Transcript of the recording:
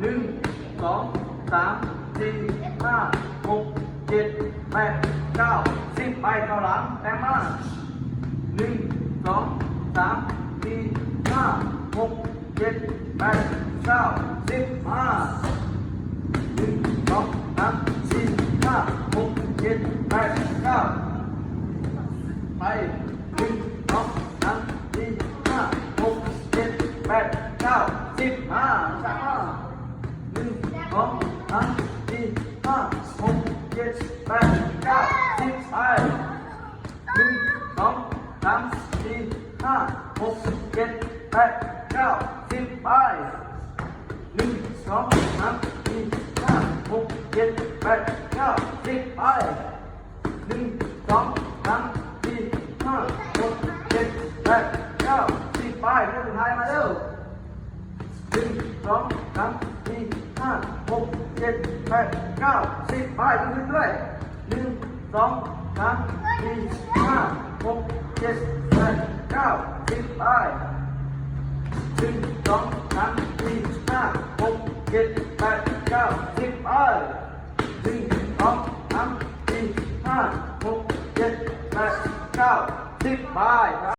หนึ่งสองสามสี่ห้าหกเจ็ดแปดเก้าสิบไปเข้าหลังแรงมาหนึ่งสองสามสี่ห้าหกเจ็ดแปดเก้าสิบห้าหนึ่งสองสามสี่ห้าหกเจ็ดแปดเก้าไปหนึ่งสองสามสี่ห้าหกเจ็ดแปดเก้าสิบห้าสาม องสามสี่ห้าหกเจ็ดแปดเก้าสิบไปหนึ่งสองสามสี่ห้าหกเจ็ดแปดเก้าสิบไปหนึ่งสองสามสี่ห้าหกเจ็ดแปดเก้าสิบไปหนึ่งสองสามสี่ห้าหกเจ็ดแปดเก้าสิบไปเรื่องสุดท้ายมาเร็วหนึ่งสองสามสี่ ห้าหกเจ็ดแปดเก้าสิบไปขึ้นด้วยหนึ่งสองสามสี่ห้าหกเจ็ดแปดเก้าสิบไปหนึ่งสองสามสี่ห้าหกเจ็ดแปดเก้าสิบไปหนึ่งสองสามสี่ห้าหกเจ็ดแปดเก้าสิบไป